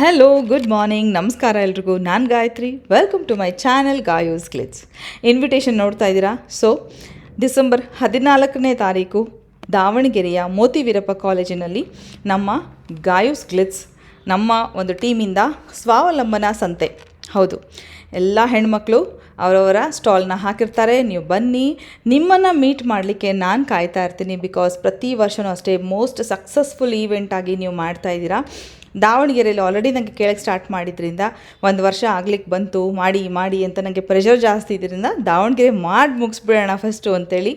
Hello good morning ನಮಸ್ಕಾರ ಎಲ್ರಿಗೂ. ನಾನು Gayathri. Welcome to my channel Gayu's glitz invitation ನೋಡ್ತಾ ಇದ್ದೀರಾ? ಸೊ ಡಿಸೆಂಬರ್ ಹದಿನಾಲ್ಕನೇ ತಾರೀಕು ದಾವಣಗೆರೆಯ ಮೋತಿ ವೀರಪ್ಪ ಕಾಲೇಜಿನಲ್ಲಿ ನಮ್ಮ ಗಾಯೋಸ್ ಗ್ಲಿಟ್ಸ್ ನಮ್ಮ ಒಂದು ಟೀಮಿಂದ ಸ್ವಾವಲಂಬನ ಸಂತೆ. ಹೌದು. ಎಲ್ಲ ಹೆಣ್ಮಕ್ಳು ಅವರವರ ಸ್ಟಾಲ್ನ ಹಾಕಿರ್ತಾರೆ. ನೀವು ಬನ್ನಿ. ನಿಮ್ಮನ್ನು ಮೀಟ್ ಮಾಡಲಿಕ್ಕೆ ನಾನು ಕಾಯ್ತಾ ಇರ್ತೀನಿ. ಬಿಕಾಸ್ ಪ್ರತಿ ವರ್ಷವೂ ಅಷ್ಟೇ ಮೋಸ್ಟ್ ಸಕ್ಸಸ್ಫುಲ್ ಈವೆಂಟಾಗಿ ನೀವು ಮಾಡ್ತಾ ಇದ್ದೀರಾ. ದಾವಣಗೆರೆಯಲ್ಲಿ ಆಲ್ರೆಡಿ ನನಗೆ ಕೇಳಕ್ಕೆ ಸ್ಟಾರ್ಟ್ ಮಾಡಿದ್ರಿಂದ ಒಂದು ವರ್ಷ ಆಗ್ಲಿಕ್ಕೆ ಬಂತು, ಮಾಡಿ ಮಾಡಿ ಅಂತ ನನಗೆ ಪ್ರೆಷರ್ ಜಾಸ್ತಿ ಇದರಿಂದ ದಾವಣಗೆರೆ ಮಾಡಿ ಮುಗಿಸ್ಬಿಡೋಣ ಫಸ್ಟು ಅಂತೇಳಿ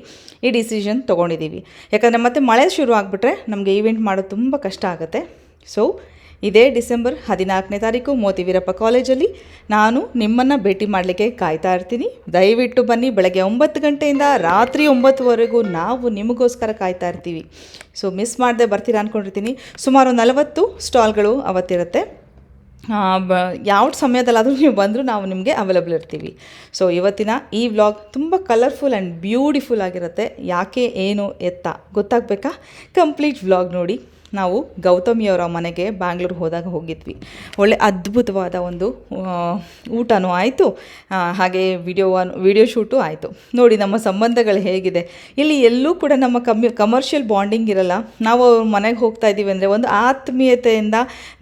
ಈ ಡಿಸಿಷನ್ ತೊಗೊಂಡಿದ್ದೀವಿ ಯಾಕಂದರೆ ಮತ್ತೆ ಮಳೆ ಶುರು ಆಗಿಬಿಟ್ರೆ ನಮಗೆ ಈವೆಂಟ್ ಮಾಡೋದು ತುಂಬ ಕಷ್ಟ ಆಗುತ್ತೆ. ಸೊ ಇದೇ ಡಿಸೆಂಬರ್ ಹದಿನಾಲ್ಕನೇ ತಾರೀಕು ಮೋತಿ ವೀರಪ್ಪ ಕಾಲೇಜಲ್ಲಿ ನಾನು ನಿಮ್ಮನ್ನು ಭೇಟಿ ಮಾಡಲಿಕ್ಕೆ ಕಾಯ್ತಾ ಇರ್ತೀನಿ. ದಯವಿಟ್ಟು ಬನ್ನಿ, ಬೆಳಗ್ಗೆ ಒಂಬತ್ತು ಗಂಟೆಯಿಂದ ರಾತ್ರಿ ಒಂಬತ್ತುವರೆಗೂ ನಾವು ನಿಮಗೋಸ್ಕರ ಕಾಯ್ತಾ ಇರ್ತೀವಿ. ಸೊ ಮಿಸ್ ಮಾಡದೆ ಬರ್ತೀರಾ ಅಂದ್ಕೊಂಡಿರ್ತೀನಿ ಸುಮಾರು ನಲವತ್ತು ಸ್ಟಾಲ್ಗಳು ಅವತ್ತಿರುತ್ತೆ. ಯಾವ ಸಮಯದಲ್ಲಾದರೂ ನೀವು ಬಂದರೂ ನಾವು ನಿಮಗೆ ಅವೈಲಬಲ್ ಇರ್ತೀವಿ. ಸೊ ಇವತ್ತಿನ ಈ ವ್ಲಾಗ್ ತುಂಬ ಕಲರ್ಫುಲ್ ಆ್ಯಂಡ್ ಬ್ಯೂಟಿಫುಲ್ ಆಗಿರುತ್ತೆ. ಯಾಕೆ, ಏನು, ಎತ್ತ ಗೊತ್ತಾಗಬೇಕಾ? ಕಂಪ್ಲೀಟ್ ವ್ಲಾಗ್ ನೋಡಿ. ನಾವು ಗೌತಮಿಯವರ ಮನೆಗೆ ಬ್ಯಾಂಗ್ಳೂರ್ ಹೋದಾಗ ಹೋಗಿದ್ವಿ. ಒಳ್ಳೆ ಅದ್ಭುತವಾದ ಒಂದು ಊಟನೂ ಆಯಿತು. ಹಾಗೆ ವಿಡಿಯೋ ವಿಡಿಯೋ ಶೂಟು ಆಯಿತು. ನೋಡಿ ನಮ್ಮ ಸಂಬಂಧಗಳು ಹೇಗಿದೆ. ಇಲ್ಲಿ ಎಲ್ಲೂ ಕೂಡ ನಮ್ಮ ಕಮರ್ಷಿಯಲ್ ಬಾಂಡಿಂಗ್ ಇರಲ್ಲ. ನಾವು ಅವ್ರ ಮನೆಗೆ ಹೋಗ್ತಾ ಇದ್ದೀವಿ ಅಂದರೆ ಒಂದು ಆತ್ಮೀಯತೆಯಿಂದ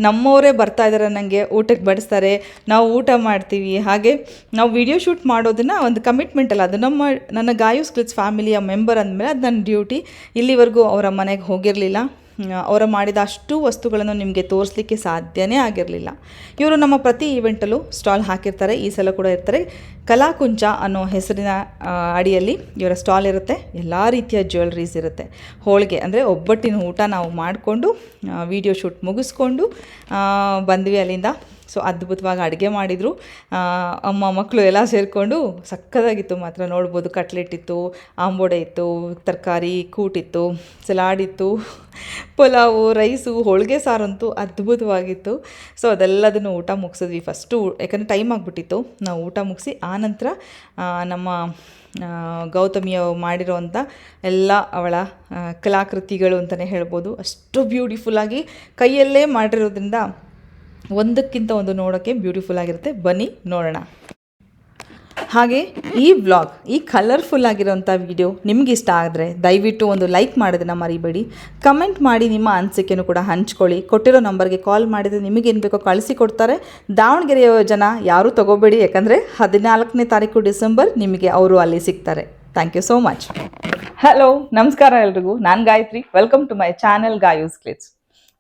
ನಮ್ಮವರೇ ಬರ್ತಾ ಇದ್ದಾರೆ ನನಗೆ ಊಟಕ್ಕೆ ಬಡಿಸ್ತಾರೆ, ನಾವು ಊಟ ಮಾಡ್ತೀವಿ. ಹಾಗೆ ನಾವು ವಿಡಿಯೋ ಶೂಟ್ ಮಾಡೋದನ್ನು ಒಂದು ಕಮಿಟ್ಮೆಂಟ್ ಅಲ್ಲ. ಅದು ನಮ್ಮ, ನನ್ನ ಗಾಯು ಸ್ಕಿಲ್ಸ್ ಫ್ಯಾಮಿಲಿಯ ಮೆಂಬರ್ ಅಂದಮೇಲೆ ಅದು ನನ್ನ ಡ್ಯೂಟಿ ಇಲ್ಲಿವರೆಗೂ ಅವರ ಮನೆಗೆ ಹೋಗಿರಲಿಲ್ಲ. ಅವರ ಮಾಡಿದ ಅಷ್ಟು ವಸ್ತುಗಳನ್ನು ನಿಮಗೆ ತೋರಿಸಲಿಕ್ಕೆ ಸಾಧ್ಯನೇ ಆಗಿರಲಿಲ್ಲ. ಇವರು ನಮ್ಮ ಪ್ರತಿ ಈವೆಂಟಲ್ಲೂ ಸ್ಟಾಲ್ ಹಾಕಿರ್ತಾರೆ, ಈ ಸಲ ಕೂಡ ಇರ್ತಾರೆ. ಕಲಾಕುಂಚ ಅನ್ನೋ ಹೆಸರಿನ ಅಡಿಯಲ್ಲಿ ಇವರ ಸ್ಟಾಲ್ ಇರುತ್ತೆ. ಎಲ್ಲ ರೀತಿಯ ಜ್ಯುವೆಲ್ರೀಸ್ ಇರುತ್ತೆ. ಹೋಳಿಗೆ ಅಂದರೆ ಒಬ್ಬಟ್ಟಿನ ಊಟ ನಾವು ಮಾಡಿಕೊಂಡು ವಿಡಿಯೋ ಶೂಟ್ ಮುಗಿಸ್ಕೊಂಡು ಬಂದ್ವಿ ಅಲ್ಲಿಂದ. ಸೊ ಅದ್ಭುತವಾಗಿ ಅಡುಗೆ ಮಾಡಿದರು. ಅಮ್ಮ ಮಕ್ಕಳು ಎಲ್ಲ ಸೇರಿಕೊಂಡು ಸಕ್ಕತ್ತಾಗಿತ್ತು ಮಾತ್ರ. ನೋಡ್ಬೋದು ಕಟ್ಲೆಟ್ ಇತ್ತು ಆಂಬೋಡೆ ಇತ್ತು, ತರಕಾರಿ ಕೂಟಿತ್ತು ಸಲಾಡ್ ಇತ್ತು, ಪಲಾವು, ರೈಸು, ಹೋಳಿಗೆ ಸಾರಂತೂ ಅದ್ಭುತವಾಗಿತ್ತು. ಸೊ ಅದೆಲ್ಲದನ್ನು ಊಟ ಮುಗಿಸಿದ್ವಿ ಫಸ್ಟು. ಯಾಕಂದರೆ ಟೈಮ್ ಆಗಿಬಿಟ್ಟಿತ್ತು. ನಾವು ಊಟ ಮುಗಿಸಿ ಆನಂತರ ನಮ್ಮ ಗೌತಮಿಯ ಮಾಡಿರೋವಂಥ ಎಲ್ಲ ಅವಳ ಕಲಾಕೃತಿಗಳು ಅಂತಲೇ ಹೇಳ್ಬೋದು. ಅಷ್ಟು ಬ್ಯೂಟಿಫುಲ್ಲಾಗಿ ಕೈಯಲ್ಲೇ ಮಾಡಿರೋದ್ರಿಂದ ಒಂದಕ್ಕಿಂತ ಒಂದು ನೋಡೋಕ್ಕೆ ಬ್ಯೂಟಿಫುಲ್ ಆಗಿರುತ್ತೆ. ಬನ್ನಿ ನೋಡೋಣ. ಹಾಗೆ ಈ ವ್ಲಾಗ್ ಈ ಕಲರ್ಫುಲ್ ಆಗಿರೋಂಥ ವಿಡಿಯೋ ನಿಮ್ಗೆ ಇಷ್ಟ ಆದರೆ ದಯವಿಟ್ಟು ಒಂದು ಲೈಕ್ ಮಾಡೋದನ್ನು ಮರಿಬೇಡಿ. ಕಮೆಂಟ್ ಮಾಡಿ ನಿಮ್ಮ ಅನಿಸಿಕೆನೂ ಕೂಡ ಹಂಚ್ಕೊಳ್ಳಿ. ಕೊಟ್ಟಿರೋ ನಂಬರ್ಗೆ ಕಾಲ್ ಮಾಡಿದರೆ ನಿಮಗೇನು ಬೇಕೋ ಕಳಿಸಿ ಕೊಡ್ತಾರೆ. ದಾವಣಗೆರೆಯ ಜನ ಯಾರೂ ತಗೋಬೇಡಿ, ಯಾಕಂದರೆ ಹದಿನಾಲ್ಕನೇ ತಾರೀಕು ಡಿಸೆಂಬರ್ ನಿಮಗೆ ಅವರು ಅಲ್ಲಿ ಸಿಗ್ತಾರೆ. Thank you so much hello ನಮಸ್ಕಾರ ಎಲ್ರಿಗೂ. ನಾನು Gayathri. Welcome to my channel Gayu's glitz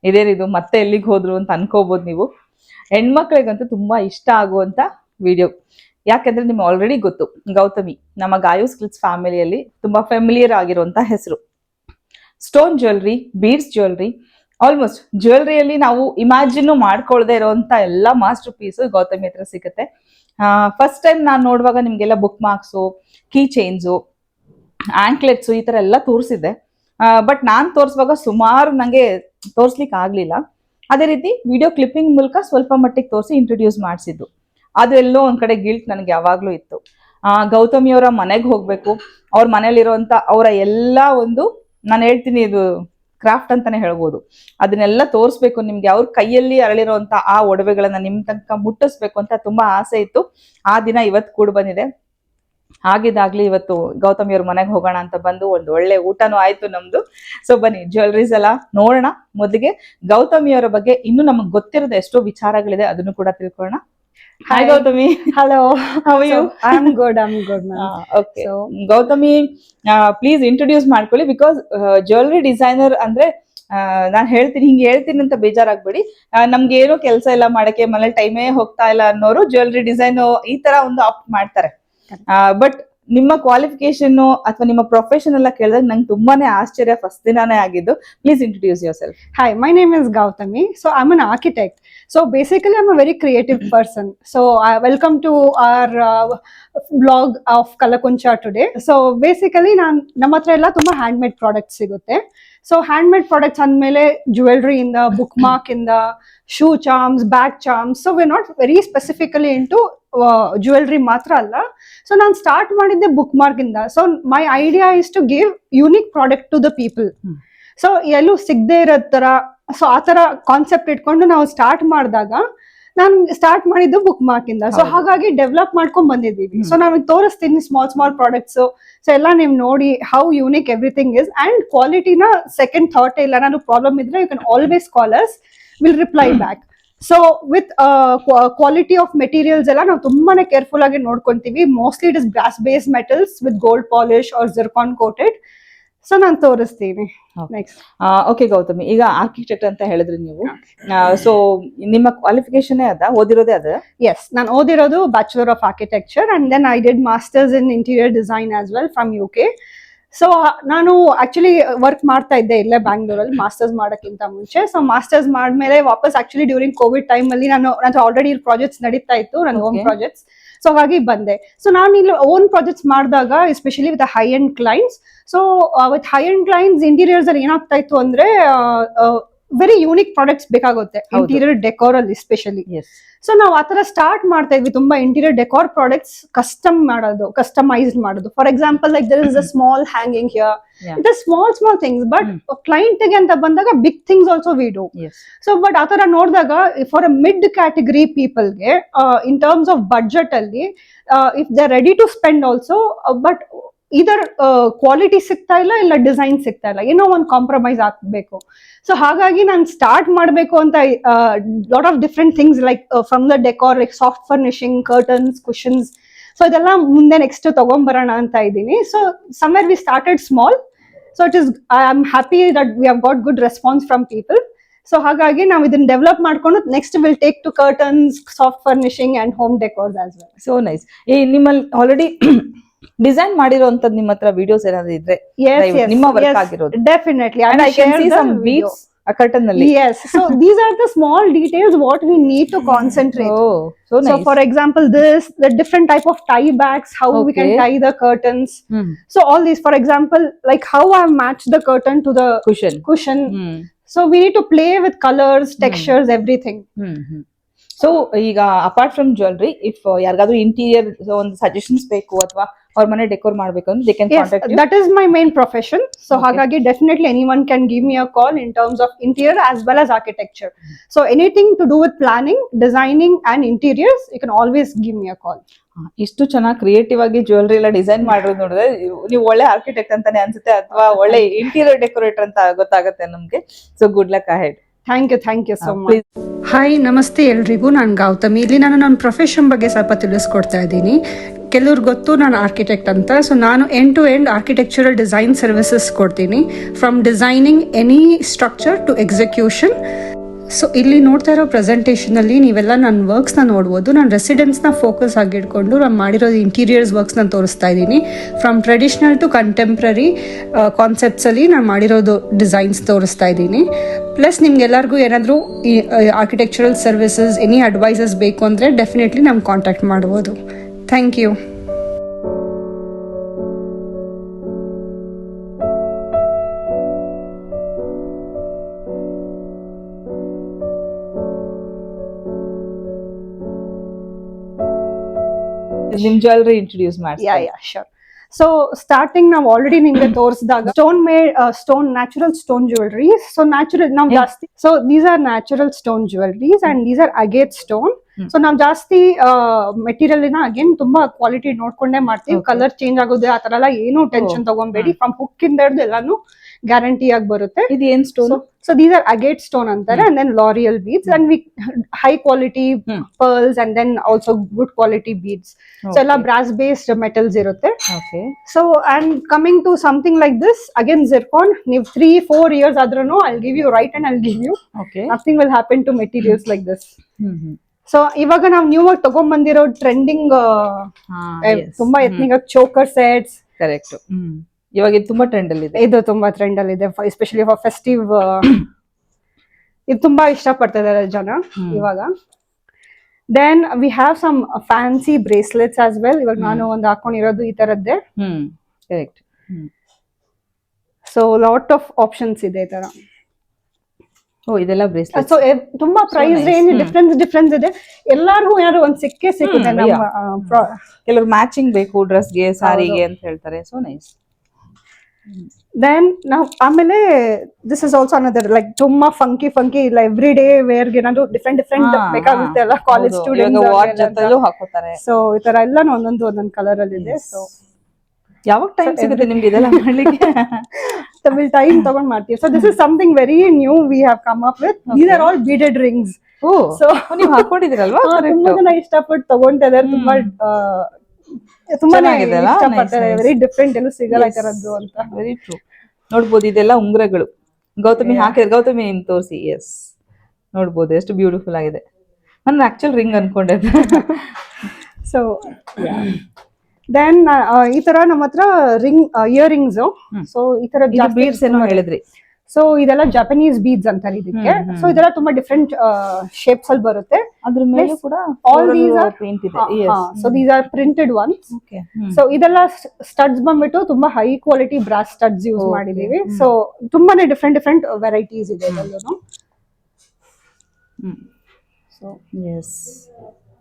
ಇದೇನಿದು? ಮತ್ತೆ ಎಲ್ಲಿಗೆ ಹೋದರು ಅಂತ ಅನ್ಕೋಬೋದು ನೀವು. ಹೆಣ್ಮಕ್ಳಿಗಂತೂ ತುಂಬಾ ಇಷ್ಟ ಆಗುವಂತ ವಿಡಿಯೋ ಯಾಕೆಂದ್ರೆ ನಿಮ್ಗೆ ಆಲ್ರೆಡಿ ಗೊತ್ತು, ಗೌತಮಿ ನಮ್ಮ ಗಾಯು ಸ್ಕಿಲ್ಸ್ ಫ್ಯಾಮಿಲಿಯಲ್ಲಿ ತುಂಬಾ ಫೆಮಿಲಿಯರ್ ಆಗಿರುವಂತ ಹೆಸರು. Stone jewellery beads jewellery almost ಜ್ಯುವೆಲ್ರಿಯಲ್ಲಿ ನಾವು ಇಮ್ಯಾಜಿನ್ ಮಾಡ್ಕೊಳ್ದೇ ಇರುವಂತ ಎಲ್ಲ ಮಾಸ್ಟರ್ ಪೀಸು ಗೌತಮಿ ಹತ್ರ ಸಿಗುತ್ತೆ. ಫಸ್ಟ್ ಟೈಮ್ ನಾನು ನೋಡುವಾಗ ನಿಮ್ಗೆಲ್ಲ bookmarks key chains anklets ಈ ತರ ಎಲ್ಲ ತೋರಿಸಿದ್ದೆ. ಬಟ್ ನಾನು ತೋರಿಸುವಾಗ ಸುಮಾರು ನನಗೆ ತೋರಿಸ್ಲಿಕ್ಕೆ ಆಗಲಿಲ್ಲ ಅದೇ ರೀತಿ ವಿಡಿಯೋ ಕ್ಲಿಪ್ಪಿಂಗ್ ಮೂಲಕ ಸ್ವಲ್ಪ ಮಟ್ಟಿಗೆ ತೋರಿಸಿ ಇಂಟ್ರೊಡ್ಯೂಸ್ ಮಾಡಿಸಿದ್ದು. ಅದು ಎಲ್ಲೋ ಒಂದ್ ಕಡೆ ಗಿಲ್ಟ್ ನನಗೆ ಯಾವಾಗಲೂ ಇತ್ತು. ಗೌತಮಿಯವರ ಮನೆಗೆ ಹೋಗ್ಬೇಕು. ಅವ್ರ ಮನೇಲಿರುವಂತ ಅವರ ಎಲ್ಲ ಒಂದು ನಾನು ಹೇಳ್ತೀನಿ ಇದು ಕ್ರಾಫ್ಟ್ ಅಂತಾನೆ ಹೇಳ್ಬೋದು. ಅದನ್ನೆಲ್ಲ ತೋರಿಸ್ಬೇಕು. ನಿಮ್ಗೆ ಅವ್ರ ಕೈಯಲ್ಲಿ ಅರಳಿರುವಂತ ಆ ಒಡವೆಗಳನ್ನ ನಿಮ್ ತನಕ ಮುಟ್ಟಿಸ್ಬೇಕು ಅಂತ ತುಂಬಾ ಆಸೆ ಇತ್ತು. ಆ ದಿನ ಇವತ್ತು ಕೂಡ ಬಂದಿದೆ. ಆಗಿದ್ದಾಗ್ಲಿ ಇವತ್ತು ಗೌತಮಿಯವ್ರ ಮನೆಗೆ ಹೋಗೋಣ ಅಂತ ಬಂದು ಒಂದು ಒಳ್ಳೆ ಊಟನೂ ಆಯ್ತು ನಮ್ದು. ಸೊ ಬನ್ನಿ ಜ್ಯುವೆಲ್ರೀಸ್ ಎಲ್ಲ ನೋಡೋಣ. ಮೊದಲಿಗೆ ಗೌತಮಿಯವರ ಬಗ್ಗೆ ಇನ್ನೂ ನಮಗೆ ಗೊತ್ತಿರೋದು ಎಷ್ಟೋ ವಿಚಾರಗಳಿದೆ ಅದನ್ನು ಕೂಡ ತಿಳ್ಕೊಳ್ಳೋಣ. Hi. Gautami. Hello good good. Okay Gautami please introduce ಮಾಡ್ಕೊಳ್ಳಿ ಬಿಕಾಸ್ ಜ್ಯುವೆಲ್ರಿ ಡಿಸೈನರ್ ಅಂದ್ರೆ ನಾನು ಹೇಳ್ತೀನಿ ಹಿಂಗೆ ಹೇಳ್ತೀನಿ ಅಂತ ಬೇಜಾರಾಗ್ಬೇಡಿ. ನಮ್ಗೆ ಏನೋ ಕೆಲಸ ಇಲ್ಲ ಮಾಡಕ್ಕೆ ಮನೇಲಿ ಟೈಮೇ ಹೋಗ್ತಾ ಇಲ್ಲ ಅನ್ನೋರು ಜ್ಯುವೆಲ್ರಿ ಡಿಸೈನ್ ಈ ತರ ಒಂದು ಆಪ್ಟ್ ಮಾಡ್ತಾರೆ. ಬಟ್ ನಿಮ್ಮ ಕ್ವಾಲಿಫಿಕೇಶನ್ ಅಥವಾ ನಿಮ್ಮ ಪ್ರೊಫೆಷನ್ ಎಲ್ಲ ಕೇಳಿದಾಗ ನಂಗೆ ತುಂಬಾನೇ ಆಶ್ಚರ್ಯ ಫಸ್ಟ್ ದಿನಾನೇ ಆಗಿದ್ದು please introduce yourself hi my name is Gautami so I an architect. So, basically, I'm a very creative person. So, uh, welcome to our uh, blog of Kalakuncha today. So, basically, ನಾನು ನಮ್ಮ ಹತ್ರ ಎಲ್ಲ ತುಂಬಾ handmade product ಸಿಗುತ್ತೆ so handmade products ಅಂದ್ಮೇಲೆ jewellery ಇಂದ bookmark ಇಂದ shoe charms bag charms so we not very specifically into jewellery ಮಾತ್ರ ಅಲ್ಲ ಸೊ ನಾನು ಸ್ಟಾರ್ಟ್ ಮಾಡಿದ್ದೆ ಬುಕ್ ಮಾರ್ಕ್ ಇಂದ so my idea is to give unique product to the people. So ಎಲ್ಲೂ ಸಿಗದೆ ಇರೋ ತರ ಸೊ ಆ ತರ ಕಾನ್ಸೆಪ್ಟ್ ಇಟ್ಕೊಂಡು ನಾವು ಸ್ಟಾರ್ಟ್ ಮಾಡಿದಾಗ ನಾನು ಸ್ಟಾರ್ಟ್ ಮಾಡಿದ್ದು ಬುಕ್ ಮಾರ್ಕ್ ಇಂದ ಸೊ. ಹಾಗಾಗಿ ಡೆವಲಪ್ ಮಾಡ್ಕೊಂಡ್ ಬಂದಿದ್ದೀವಿ. ಸೊ ನಾನು ತೋರಿಸ್ತೀನಿ ಸ್ಮಾಲ್ ಸ್ಮಾಲ್ ಪ್ರಾಡಕ್ಟ್ಸ್ ಸೊ ಎಲ್ಲ ನೀವು ನೋಡಿ how unique everything is and ಕ್ವಾಲಿಟಿನ second thought ಇಲ್ಲ ನಾನು ಪ್ರಾಬ್ಲಮ್ ಇದ್ರೆ you can always call us will reply back so with quality of materials ಎಲ್ಲ ನಾವು ತುಂಬಾನೇ ಕೇರ್ಫುಲ್ ಆಗಿ ನೋಡ್ಕೊಂತೀವಿ. Mostly it is brass base metals with gold polish or zircon coated so ನಾನು ತೋರಿಸ್ತೀನಿ. Next okay Gautami. ಈಗ architect ಅಂತ ಹೇಳಿದ್ರಿ ನೀವು. ಸೊ ನಿಮ್ಮ ಕ್ವಾಲಿಫಿಕೇಶನ್ ಅದ? ಓದಿರೋದೇ ಅದ? ಎಸ್ ನಾನು ಓದಿರೋದು bachelor of architecture and then I did masters in interior design as well from U K so ನಾನು ಆಕ್ಚುಲಿ ವರ್ಕ್ ಮಾಡ್ತಾ ಇದ್ದೆ ಇಲ್ಲೇ ಬ್ಯಾಂಗ್ಳೂರಲ್ಲಿ ಮಾಸ್ಟರ್ಸ್ ಮಾಡೋಕ್ಕಿಂತ ಮುಂಚೆ. ಸೊ ಮಾಸ್ಟರ್ಸ್ ಮಾಡ್ಮೇಲೆ ವಾಪಸ್ ಆಕ್ಚುಲಿ ಡ್ಯೂರಿಂಗ್ ಕೋವಿಡ್ ಟೈಮ್ ಅಲ್ಲಿ ನಾನು ನನ್ನ ಆಲ್ರೆಡಿ ಪ್ರಾಜೆಕ್ಟ್ಸ್ ನಡೀತಾ ಇತ್ತು ನನ್ನ ಓನ್. ಪ್ರಾಜೆಕ್ಟ್ಸ್ ಸೊ ಹಾಗಾಗಿ ಬಂದೆ. ಸೊ ನಾನು ಇಲ್ಲಿ ಓನ್ ಪ್ರಾಜೆಕ್ಟ್ಸ್ ಮಾಡಿದಾಗ especially with high end clients so with high end clients interiors ಅಲ್ಲಿ ಏನಾಗ್ತಾ ಇತ್ತು ಅಂದ್ರೆ ವೆರಿ ಯೂನಿಕ್ ಪ್ರಾಡಕ್ಟ್ಸ್ ಬೇಕಾಗುತ್ತೆ. ಇಂಟೀರಿಯರ್ ಡೆಕೋರ್ ಅಲ್ಲಿ ಸ್ಪೆಷಲಿ ಸೊ ನಾವು ಆತರ ಸ್ಟಾರ್ಟ್ ಮಾಡ್ತಾ ಇದ್ವಿ ತುಂಬಾ ಇಂಟೀರಿಯರ್ ಡೆಕೋರ್ ಪ್ರಾಡಕ್ಟ್ಸ್ ಕಸ್ಟಮ್ ಮಾಡೋದು ಕಸ್ಟಮೈಸ್ಡ್ ಮಾಡೋದು. For example like there is a small hanging here. It small small things but ಕ್ಲೈಂಟ್ಗೆ ಕ್ಲೈಂಟ್ಗೆ ಅಂತ ಬಂದಾಗ big things also we do so but ಆ ತರ ನೋಡಿದಾಗ ಫಾರ್ ಅ ಮಿಡ್ ಕ್ಯಾಟಗರಿ ಪೀಪಲ್ಗೆ ಇನ್ ಟರ್ಮ್ಸ್ ಆಫ್ ಬಡ್ಜೆಟ್ ಅಲ್ಲಿ if they ready to spend also but either quality ಸಿಗ್ತಾ ಇಲ್ಲ ಇಲ್ಲ ಡಿಸೈನ್ ಸಿಗ್ತಾ ಇಲ್ಲ. ಏನೋ ಒಂದು ಕಾಂಪ್ರಮೈಸ್ ಆಗ್ಬೇಕು. ಸೊ ಹಾಗಾಗಿ ನಾನು ಸ್ಟಾರ್ಟ್ ಮಾಡಬೇಕು ಅಂತ lot of different things like from the decor like soft furnishing curtains cushions so ಇದೆಲ್ಲ ಮುಂದೆ ನೆಕ್ಸ್ಟ್ ತಗೊಂಬರೋಣ ಅಂತ ಇದ್ದೀನಿ. So somewhere we started small so it is I am happy that we have got good response from people so ಹಾಗಾಗಿ ನಾವು ಇದನ್ನ develop ಮಾಡ್ಕೊಂಡು next will take to curtains soft furnishing and home decors as well so nice ನಿಮ್ಮಲ್ಲಿ already design ಮಾಡಿರುವಂತದ್ ನಿಮ್ಮ ಹತ್ರ videos ಏನಾದ್ರು ಇದ್ರೆ ನಿಮ್ಮ ವರ್ಕ್ ಆಗಿರೋದು. Definitely ಕರ್ಟನ್ನಲ್ಲಿ yes are the small details what we need to concentrate for example different type of how we can tie for example like how I match curtain to the cushion cushion so colours textures everything so ಈಗ apart from jewellery if ಯಾರಿಗಾದ್ರೂ interior ಒಂದು suggestions ಬೇಕು ಅಥವಾ ಅವ್ರ ಮನೆ decor ಮಾಡಬೇಕು they can that my main profession so ಹಾಗಾಗಿ definitely anyone can give me a call in terms of interior as well as architecture so anything to do with planning designing and interiors you can always give me a call ಇಷ್ಟು ಚೆನ್ನಾಗಿ creative ಆಗಿ jewellery ಎಲ್ಲ design ಮಾಡಿರೋದು ನೋಡಿದ್ರೆ ನೀವು ಒಳ್ಳೆ architect ಅಂತಾನೆ ಅನ್ಸುತ್ತೆ ಅಥವಾ ಒಳ್ಳೆ ಇಂಟೀರಿಯರ್ ಡೆಕೋರೇಟರ್ ಅಂತ ಗೊತ್ತಾಗುತ್ತೆ ನಮ್ಗೆ. So good luck ahead thank you thank you so much hi ನಮಸ್ತೆ ಎಲ್ರಿಗೂ. ನಾನು ಗೌತಮಿ. ಇಲ್ಲಿ ನಾನು ನನ್ನ ಪ್ರೊಫೆಷನ್ ಬಗ್ಗೆ ಸ್ವಲ್ಪ ತಿಳಿಸ್ಕೊಡ್ತಾ ಇದ್ದೀನಿ. ಕೆಲವ್ರಿಗೆ ಗೊತ್ತು ನಾನು ಆರ್ಕಿಟೆಕ್ಟ್ ಅಂತ. ಸೊ ನಾನು end to end architectural design services ಕೊಡ್ತೀನಿ. From designing any structure to execution so ಇಲ್ಲಿ ನೋಡ್ತಾ ಇರೋ ಪ್ರೆಸೆಂಟೇಷನಲ್ಲಿ ನೀವೆಲ್ಲ ನನ್ನ ವರ್ಕ್ಸ್ನ ನೋಡ್ಬೋದು. ನಾನು ರೆಸಿಡೆನ್ಸ್ನ ಫೋಕಸ್ ಆಗಿ ಇಟ್ಕೊಂಡು ನಾನು ಮಾಡಿರೋ ಇಂಟೀರಿಯರ್ಸ್ ವರ್ಕ್ಸ್ ನಾನು ತೋರಿಸ್ತಾ ಇದ್ದೀನಿ. From traditional to contemporary concepts ಅಲ್ಲಿ ನಾನು ಮಾಡಿರೋದು ಡಿಸೈನ್ಸ್ ತೋರಿಸ್ತಾ ಇದ್ದೀನಿ. ಪ್ಲಸ್ ನಿಮ್ಗೆಲ್ಲರಿಗೂ ಏನಾದರೂ, ಈ ಆರ್ಕಿಟೆಕ್ಚರಲ್ ಸರ್ವಿಸಸ್ ಎನಿ ಅಡ್ವೈಸಸ್ ಬೇಕು ಅಂದರೆ ಡೆಫಿನೆಟ್ಲಿ ನಮ್ಗೆ ಕಾಂಟ್ಯಾಕ್ಟ್ ಮಾಡ್ಬೋದು. ಥ್ಯಾಂಕ್ ಯು ನಿಮ್ ಜ್ಯುವೆಲ್ರಿ ಇಂಟ್ರೊಡ್ಯೂಸ್ ಮಾಡಿ yeah yeah sure so starting ನಾವು ಆಲ್ರೆಡಿ ನಿಮ್ಗೆ ತೋರಿಸಿದಾಗ stone made stone natural stone jewellery so natural ನಾವು ಜಾಸ್ತಿ so these are natural stone jewelleries and these are agate stone. So ನಾವು ಜಾಸ್ತಿ ಮೆಟೀರಿಯಲ್ನ ಅಗೇನ್ ತುಂಬಾ ಕ್ವಾಲಿಟಿ ನೋಡ್ಕೊಂಡೇ ಮಾಡ್ತೀವಿ. ಕಲರ್ ಚೇಂಜ್ ಆಗೋದು ಆ ತರ ಎಲ್ಲ ಏನು ಟೆನ್ಷನ್ ತಗೊಂಬೇಡಿ. ಫ್ರಮ್ ಹುಕ್ ಇಂದ ಹಿಡಿದು ಎಲ್ಲಾನು ಗ್ಯಾರಂಟಿ ಆಗಿ ಬರುತ್ತೆ. ಇದು ಏನ್ stone so these are agate stone ಅಂತಾರೆ and then laurel beads and we high quality pearls, pearls and then also good quality beads so ಎಲ್ಲ ಬ್ರಾಸ್ ಬೇಸ್ಡ್ ಮೆಟಲ್ಸ್ ಇರುತ್ತೆ. So and coming to something like this again zircon ನೀವು three four years ಆದ್ರೂ I give you right and I give you nothing will happen to materials like this so ಇವಾಗ ನಾವು new ಆಗಿ ತಗೊಂಡ್ಬಂದಿರೋ trending ತುಂಬಾ ಎತ್ನಿಗ choker sets correct ಇವಾಗ ಇದು ತುಂಬಾ trend ಅಲ್ಲಿ ಇದೆ. ಇದು ತುಂಬಾ ಟ್ರೆಂಡ್ ಅಲ್ಲಿ ಇದೆ ಎಸ್ಪೆಷಲಿ ಫಾರ್ ಫೆಸ್ಟಿವ್ ಇದು ತುಂಬಾ ಇಷ್ಟಪಡ್ತಾ ಇದಾರೆ ಜನ ಇವಾಗ. Then we have some fancy bracelets as well ಇವಾಗ ನಾನು ಒಂದು ಹಾಕೊಂಡಿರೋದು ಈ ತರದ್ದೇ. Correct so lot of options ಇದೆ ಈ ತರ. ಓ ಇದೆಲ್ಲ ಬ್ರೇಸ್ಲೆಟ್ ಸೊ ತುಂಬಾ ಪ್ರೈಸ್ ಏನು ರೇಂಜ್. ಡಿಫ್ರೆನ್ಸ್ ಡಿಫ್ರೆನ್ಸ್ ಇದೆ. ಎಲ್ಲರಿಗೂ ಏನಾದ್ರು ಒಂದ್ ಸಿಕ್ಕೇ ಸಿಕ್ಕಿದೆ ನಮ್ಮ ಕೆಲವರು ಮ್ಯಾಚಿಂಗ್ ಬೇಕು ಡ್ರೆಸ್ಗೆ ಸಾರಿಗೆ ಅಂತ ಹೇಳ್ತಾರೆ. ಸೊ ನೈಸ್ ದೆನ್ ನಾವು ಆಮೇಲೆ this is also another like ತುಂಬಾ ಫಂಕಿ ಫಂಕಿ ಇಲ್ಲ ಎವ್ರಿ ಡೇ ವೇರ್ ಏನಾದ್ರು ಡಿಫ್ರೆಂಟ್ ಡಿಫ್ರೆಂಟ್ ಬೇಕಾಗುತ್ತೆ ಅಲ್ಲ ಕಾಲೇಜ್ ಸ್ಟೂಡೆಂಟ್ ಸೊ ಈ ತರ ಎಲ್ಲ ಒಂದೊಂದು ಒಂದೊಂದು ಕಲರ್ ಅಲ್ಲಿ ಇದೆ. ಸೊ ಯಾವಾಗ ಟೈಮ್ ಸಿಗುತ್ತೆ ನಿಮ್ಗೆ ಇದೆಲ್ಲ ಮಾಡ್ಲಿಕ್ಕೆ? ತಮಿಳ್ ಟೈಮ್ ತಗೊಂಡ್ ಮಾಡ್ತೀವಿ. So this is something very new we have come up with these are all beaded rings oh so ನೀವು ಹಾಕೊಂಡಿದ್ದೀರಲ್ವಾ? ತುಂಬಾ ಜನ ಇಷ್ಟಪಟ್ಟು ತಗೊಂತಾ ಇದಾರೆ ತುಂಬಾ ತುಂಬಾನೇ? ಇಷ್ಟಪಡ್ತಾರೆ. ವೆರಿ ಡಿಫ್ರೆಂಟ್ ಎಲ್ಲೂ ಸಿಗಲ್ಲ ಈ ತರದ್ದು ಅಂತ. ವೆರಿ ಟ್ರೂ ನೋಡ್ಬೋದು ಇದೆಲ್ಲ ಉಂಗ್ರಗಳು. ಗೌತಮಿ ಹಾಕಿದ್ರೆ ಗೌತಮಿ ನಿಮ್ ತೋರಿಸಿ. ಎಸ್ ನೋಡ್ಬೋದು ಎಷ್ಟು ಬ್ಯೂಟಿಫುಲ್ ಆಗಿದೆ. ನಾನು ಆಕ್ಚುಲ್ ರಿಂಗ್ ಅನ್ಕೊಂಡೆ. ಸೊ ದೆನ್ ಈ ತರ ನಮ್ಮ ಹತ್ರ ರಿಂಗ್ ಇಯರ್ ರಿಂಗ್ಸ್ ಸೊ ಈ ತರ ಬೀಡ್ಸ್ ಏನೋ ಹೇಳಿದ್ರಿ. ಸೊ ಇದೆಲ್ಲ ಜಪನೀಸ್ ಬೀಡ್ಸ್ ಅಂತಾರೆ ಇದಕ್ಕೆ. ಸೊ ಇದೆಲ್ಲ ತುಂಬಾ ಡಿಫ್ರೆಂಟ್ ಶೇಪ್ಸ್ ಅಲ್ಲಿ ಬರುತ್ತೆ. ಅದ್ರ ಮೇಲೆ ಕೂಡ all these are so these are printed ones okay so ಇದೆಲ್ಲ ಸ್ಟಡ್ಸ್ ಬಂದ್ಬಿಟ್ಟು ತುಂಬಾ high quality brass studs use ಮಾಡಿದೀವಿ ಸೊ ತುಂಬಾನೇ ಡಿಫ್ರೆಂಟ್ ಡಿಫ್ರೆಂಟ್ ವೆರೈಟೀಸ್ ಇದೆ ಸೊ ಎಸ್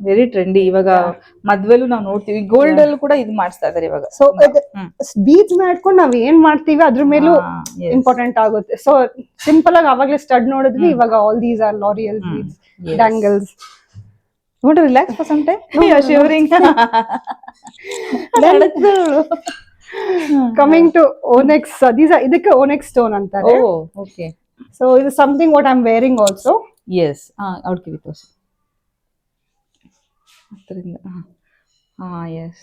ವೆರಿ ಟ್ರೆಂಡಿ ಇವಾಗ ಮದ್ವೆಲು ನಾವು ನೋಡ್ತೀವಿ. ಗೋಲ್ಡ್ ಅಲ್ಲಿ ಕೂಡ ಇದು ಮಾಡಿಸ್ತಾ ಇದಾರೆ ಇವಾಗ. ಸೊ ಬೀಚ್ ಮಾಡ್ಕೊಂಡು ನಾವ್ ಏನ್ ಮಾಡ್ತೀವಿ ಅದ್ರ ಮೇಲೂ. ಇಂಪಾರ್ಟೆಂಟ್ ಆಗುತ್ತೆ. ಸೊ ಸಿಂಪಲ್ ಆಗಿ ಅವಾಗ್ಲೇ ಸ್ಟಡ್ ನೋಡಿದ್ವಿ ಇವಾಗ all these are laurel beads danglers Want to relax for some time? You're shivering. Coming to onyx these ಇದಕ್ಕೆ ಓನೆಕ್ಸ್ ಸ್ಟೋನ್ ಅಂತಾರೆ. Okay okay. ಸೊ ಇದು something what I am wearing also Yes. ಅವ್ರಿಗೆ ತೋರ್ಸು. ಹತ್ರದಿಂದ ಹಾ S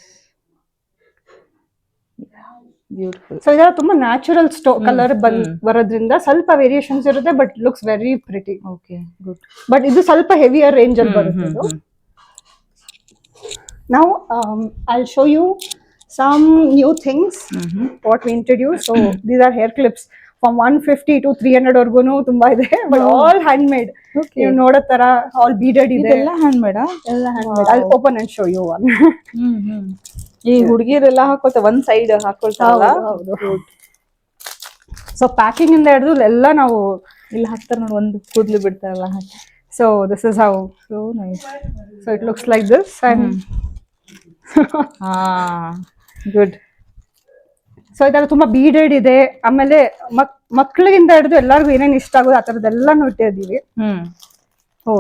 beautiful so ಇದೆಲ್ಲ ತುಂಬಾ natural ಸ್ಟೋ colour ಬಂದ್ ಹ್ಮ್. ಬರೋದ್ರಿಂದ ಸ್ವಲ್ಪ ವೇರಿಯೇಷನ್ಸ್ ಇರುತ್ತೆ but looks very pretty okay good but ಇದು ಸ್ವಲ್ಪ ಹೆವಿಯರ್ ರೇಂಜ್ ಅಲ್ಲಿ ಬರುತ್ತೆ ಇದು. ನಾವು I show you some new things what we introduce so these are hair clips from one fifty to three hundred ವರ್ಗೂನು ತುಂಬಾ ಇದೆ ಬಟ್ ಆಲ್ ಹ್ಯಾಂಡ್ ಮೇಡ್. ನೀವು ನೋಡೋ ತರ ಆಲ್ ಬೀಡೆಡ್ ಇದೆ. ಎಲ್ಲ ಹ್ಯಾಂಡ್ ಮೇಡ್ ಎಲ್ಲ ಹ್ಯಾಂಡ್ ಮೇಡ್ ಅಲ್ಲಿ open and show you one ಈ ಹುಡುಗಿರೆಲ್ಲ ಹಾಕೋತ ಒಂದ್ ಸೈಡ್ ಹಾಕೊಳ್ತಾರಲ್ಲ? ಸೊ ಪ್ಯಾಕಿಂಗ್ ಇಂದ ಹಿಡಿದು ಎಲ್ಲ ನಾವು ಇಲ್ಲಿ ಹಾಕ್ತಾರ ನೋಡಿ ಒಂದು ಕೂದಲು ಬಿಡ್ತಾರಲ್ಲ ಹಾಕಿ so this is how so nice so it looks like this and ಹಾ ಗುಡ್ ಸೊ ಇದೆಲ್ಲ ತುಂಬಾ ಬೀಡೆಡ್ ಇದೆ. ಆಮೇಲೆ ಮಕ್ ಮಕ್ಳಿಗಿಂದ ಹಿಡಿದು ಎಲ್ಲರಿಗೂ ಏನೇನ್ ಇಷ್ಟ ಆಗೋದು ಆ ತರದೆಲ್ಲ ಇಟ್ಟಿದ್ದೀವಿ ಹ್ಮ್. ಓ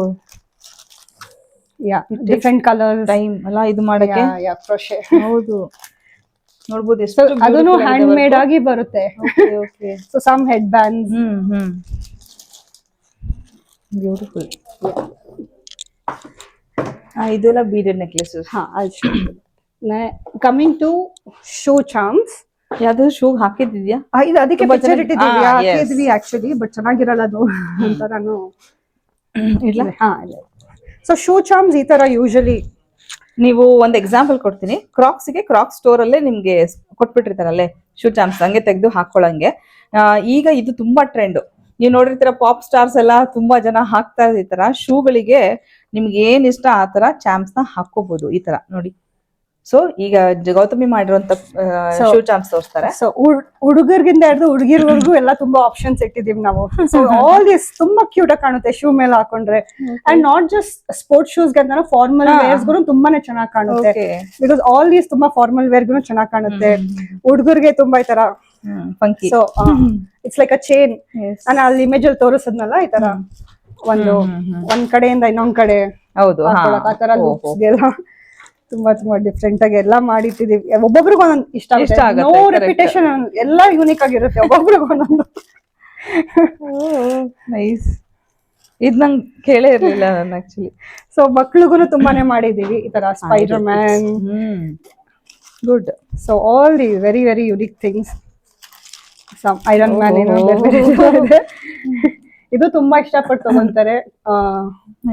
ಯಾ ಡಿಫ್ರೆಂಟ್ ಕಲರ್ ಟೈಮ್ ಅಲ್ಲ ಇದು ಮಾಡಕ್ಕೆ. ಯಾ ಕ್ರೋಶೆ ಹೌದು. ನೋಡ್ಬೋದು ಎಷ್ಟು ಅದನ್ನು ಹ್ಯಾಂಡ್ ಮೇಡ್ ಆಗಿ ಬರುತ್ತೆ. Okay so some head bands hmm hmm. Beautiful ಇದೆಲ್ಲ ಬೀಡೆಡ್ ನೆಕ್ಲೆಸಸ್ ಹಾ ಕಮಿಂಗ್ ಟು ಶೂ ಚಾಮ್ಸ್ ಯಾವ್ದಾದ್ರು ಶೂ ಹಾಕಿದ್ಯಾ ಇದು ಅದಕ್ಕೆ ಪಿಕ್ಚರ್ ಇಟ್ಟಿದ್ದೀವಿ. ಹಾಕಿದ್ವಿ ಆಕ್ಚುಲಿ ಬಟ್ ಚೆನ್ನಾಗಿರಲ್ಲ ಅದು ಅಂತ ನಾನು ಇಲ್ಲ? ಹಾ ಸೊ ಶೂ ಚಾಮ್ಸ್ ಈ ತರ ಯೂಶಲಿ ನೀವು ಒಂದ್ ಎಕ್ಸಾಂಪಲ್ ಕೊಡ್ತೀನಿ. ಕ್ರಾಕ್ಸ್ಗೆ ಕ್ರಾಕ್ ಸ್ಟೋರ್ ಅಲ್ಲೇ ನಿಮ್ಗೆ ಕೊಟ್ಬಿಟ್ಟಿರ್ತಾರಲ್ಲೇ ಶೂ ಚಾಮ್ಸ್ ಹಂಗೆ ತೆಗೆದು ಹಾಕೊಳ್ಳಂಗೆ. ಈಗ ಇದು ತುಂಬಾ ಟ್ರೆಂಡ್ ನೀವು ನೋಡಿರ್ತೀರ ಪಾಪ್ ಸ್ಟಾರ್ಸ್ ಎಲ್ಲ ತುಂಬಾ ಜನ ಹಾಕ್ತಾ ಇರ್ತಾರ. ಶೂಗಳಿಗೆ ನಿಮ್ಗೆ ಏನ್ ಇಷ್ಟ ಆ ತರ ಚಾಮ್ಸ್ನ ಹಾಕೋಬಹುದು ಈ ತರ. ನೋಡಿ. ಸೊ ಈಗ ಗೌತಮಿ ಮಾಡಿರುವಂತ ಶೂ ಚಾಂಪ್ಸ್ ತೋರಿಸ್ತಾರೆ. ಸೊ ಹುಡುಗರ್ಗಿಂದ ಹಿಡಿದು ಹುಡುಗಿರ್ವರೆಗೂ ಎಲ್ಲ ತುಂಬಾ ಆಪ್ಷನ್ಸ್ ಇಟ್ಟಿದೀವಿ ನಾವು. ಸೊ ಆಲ್ ದಿಸ್ ತುಂಬಾ ಕ್ಯೂಟ್ ಆಗಿ ಕಾಣುತ್ತೆ ಶೂ ಮೇಲೆ ಹಾಕೊಂಡ್ರೆ. And not just sports shoes ಗಂತ formal wears ಗೂ ತುಂಬಾನೇ ಚೆನ್ನಾಗಿ ಕಾಣುತ್ತೆ. ಬಿಕಾಸ್ ಆಲ್ ದೀಸ್ ತುಂಬಾ ಫಾರ್ಮಲ್ ವೇರ್ ಗೂ ಚೆನ್ನಾಗಿ ಕಾಣುತ್ತೆ. ಹುಡುಗರಿಗೆ ತುಂಬಾ ಈ ತರ. So it's like a chain ನಾನು ಅಲ್ಲಿ ಇಮೇಜ್ ಅಲ್ಲಿ ತೋರಿಸದ್ನಲ್ಲ ಈ ತರ. ಒಂದು ಒಂದ್ ಕಡೆಯಿಂದ ಇನ್ನೊಂದ್ ಕಡೆ ಹೌದು ಹಾ. ತುಂಬಾ ತುಂಬಾ ಡಿಫ್ರೆಂಟ್ ಆಗಿ ಎಲ್ಲ ಮಾಡಿಟ್ಟಿದೀವಿ. ಒಬ್ಬೊಬ್ರಿಗೆ ಒಂದೊಂದು ಇಷ್ಟ ಇಷ್ಟ ಆಗುತ್ತೆ ನೋ. ರೆಪಿಟೇಷನ್ ಎಲ್ಲ ಯೂನಿಕ್ ಆಗಿರುತ್ತೆ. ಒಬ್ಬೊಬ್ರಿಗೆ ಒಂದೊಂದು. ನೈಸ್ ಇದ್ ನಂಗೆ ಕೇಳೇ ಇರಲಿಲ್ಲ ನಾನು ಆಕ್ಚುಲಿ ಸೊ ಮಕ್ಳಿಗೂ ತುಂಬಾನೇ ಮಾಡಿದೀವಿ ಈ ತರ Spider Man good so all the very very unique things some Iron Man ಏನೋ ಇದೆ. ತುಂಬಾ ಇಷ್ಟಪಟ್ಟು ತಗೊಂತಾರೆ.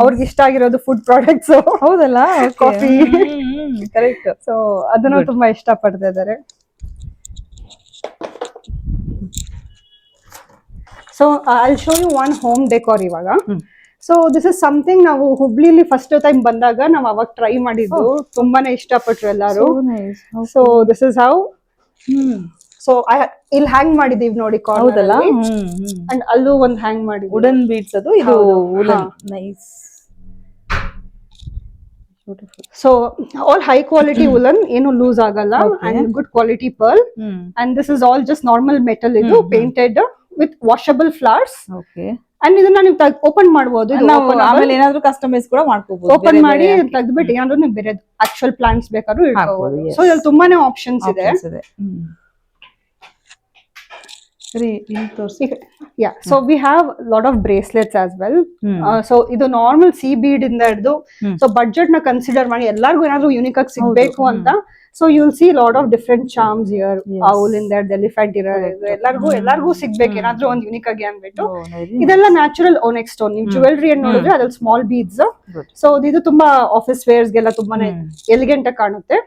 ಅವ್ರಿಗೆ ಇಷ್ಟ ಆಗಿರೋದು ಫುಡ್ ಪ್ರಾಡಕ್ಟ್ಸ್ ಹೌದಲ್ಲ? ಕಾಫಿ ಕರೆಕ್ಟ್ ಸೊ ಅದನ್ನು ತುಂಬಾ ಇಷ್ಟಪಡ್ತಾ ಇದ್ದಾರೆ. So I show you one home decor ಇವಾಗ. ಸೊ ದಿಸ್ ಇಸ್ ಸಮಥಿಂಗ್ ನಾವು ಹುಬ್ಳಿಲಿ ಫಸ್ಟ್ ಟೈಮ್ ಬಂದಾಗ ನಾವು ಅವಾಗ ಟ್ರೈ ಮಾಡಿದ್ದು. ತುಂಬಾನೇ ಇಷ್ಟಪಟ್ರು ಎಲ್ಲಾರು. So this is how so ಇಲ್ಲಿ ಹ್ಯಾಂಗ್ ಮಾಡಿದೀವಿ ನೋಡಿ ಹೌದಲ್ಲ? ಅಂಡ್ ಅಲ್ಲೂ ಒಂದ್ ಹ್ಯಾಂಗ್ ಮಾಡಿ ವುಡನ್ ಬೀಡ್ಸ್ ಅದು ಇದು. Nice so all high quality woollen ಏನು ಲೂಸ್ ಆಗಲ್ಲ. And good quality pearl and this is all just normal metal ಇದು. Painted with washable flowers okay and ಇದನ್ನ ನೀವು ಓಪನ್ ಮಾಡಬಹುದು ನಾವು ಆಮೇಲೆ ಏನಾದ್ರೂ ಕಸ್ಟಮೈಸ್ ಕೂಡ ಮಾಡ್ಕೋಬಹುದು ಓಪನ್ ಮಾಡಿ ತೆಗೆದ್ಬಿಟ್ಟು ಏನಾದ್ರು ನೀವು ಬೇರೆ ಆಕ್ಚುಯಲ್ ಪ್ಲಾಂಟ್ಸ್ ಬೇಕಾದ್ರೂ ಇಟ್ಕೋಬಹುದು ಸೊ ಇಲ್ಲಿ ತುಂಬಾನೇ ಆಪ್ಷನ್ಸ್ ಇದೆ ಇದೆ ಹ್ಮ್ ಸರಿ ಇಲ್ಲಿ ತೋರಿಸಿ yeah so we have lot of bracelets as well so ಇದು ನಾರ್ಮಲ್ ಸಿ ಬೀಡ್ ಇಂದ ಹಿಡಿದು. ಸೊ ಬಡ್ಜೆಟ್ನ ಕನ್ಸಿಡರ್ ಮಾಡಿ ಎಲ್ಲರಿಗೂ ಏನಾದ್ರು ಯುನಿಕ್ ಆಗಿ ಸಿಗ್ಬೇಕು ಅಂತ. So you see lot of different charms ear ಅವಲ್ ಇನ್ ಇಂದ ಎಲಿಫೆಂಟ್ ಇರೋ ಎಲ್ಲರಿಗೂ ಎಲ್ಲರಿಗೂ ಎಲ್ಲಾರ್ಗು ಸಿಗ್ಬೇಕು ಏನಾದ್ರೂ ಒಂದ್ ಯೂನಿಕ್ ಆಗಿ ಅನ್ಬಿಟ್ಟು. ಇದೆಲ್ಲ ನ್ಯಾಚುರಲ್ ಓನೆಕ್ ಸ್ಟೋನ್ ನೀವು. ಜುವೆಲ್ರಿ ಏನ್ ನೋಡಿದ್ರೆ. ಅದ್ರಲ್ಲಿ ಸ್ಮಾಲ್ ಬೀಡ್ಸ್. ಸೊ ಇದು ತುಂಬಾ ಆಫೀಸ್ ವೇರ್ಸ್ ಗೆಲ್ಲ ತುಂಬಾನೇ. ಎಲಿಗೆಂಟ್ ಆಗಿ ಕಾಣುತ್ತೆ.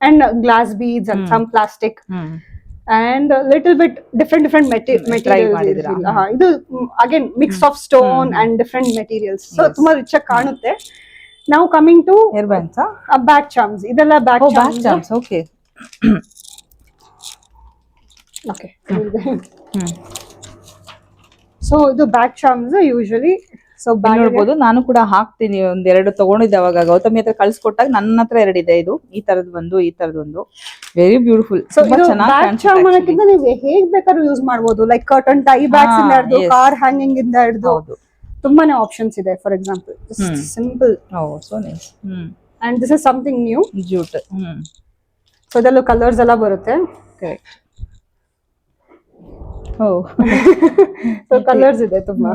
And glass beads and. Some plastic and little bit different different material ಇದು again mix of stone. And different materials so. ತುಂಬಾ ರಿಚ್ ಆಗಿ ಕಾಣುತ್ತೆ ನಾವು coming to hair bands back charms ಇದೆಲ್ಲ back back charms okay okay so ಇದು back charms usually so ನೋಡ್ಬೋದು. ನಾನು ಕೂಡ ಹಾಕ್ತೀನಿ. ಒಂದ್ ಎರಡು ತಗೊಂಡಿದ್ದೆ ಅವಾಗ. ಗೌತಮಿ ಹತ್ರ ಕಳ್ಸಿಕೊಟ್ಟಾಗ ನನ್ನ ಹತ್ರ ಎರಡಿದೆ ಇದು. ಈ ತರದ್ ಒಂದು ಈ ತರದ್ ಒಂದು. ವೆರಿ ಬ್ಯೂಟಿಫುಲ್ ತುಂಬಾ ಚೆನ್ನಾಗಿ ನೀವು ಹೇಗ್ ಬೇಕಾದ್ರೂ ಯೂಸ್ ಮಾಡಬಹುದು ಲೈಕ್ ಕರ್ಟನ್ ಟೈ ಬ್ಯಾಗ್ಸ್ ಇಂದ ಹಿಡಿದು ಕಾರ್ ಹ್ಯಾಂಗಿಂಗ್ ಇಂದ ಹಿಡಿದು. ತುಂಬಾನೇ ಆಪ್ಷನ್ಸ್ ಇದೆ for example simple so nice and this is something new jute so ಇದರಲ್ಲೂ ಕಲರ್ಸ್ ಎಲ್ಲ ಬರುತ್ತೆ. ಕರೆಕ್ಟ್ ಸೊ ಕಲರ್ಸ್ ಇದೆ ತುಂಬಾ.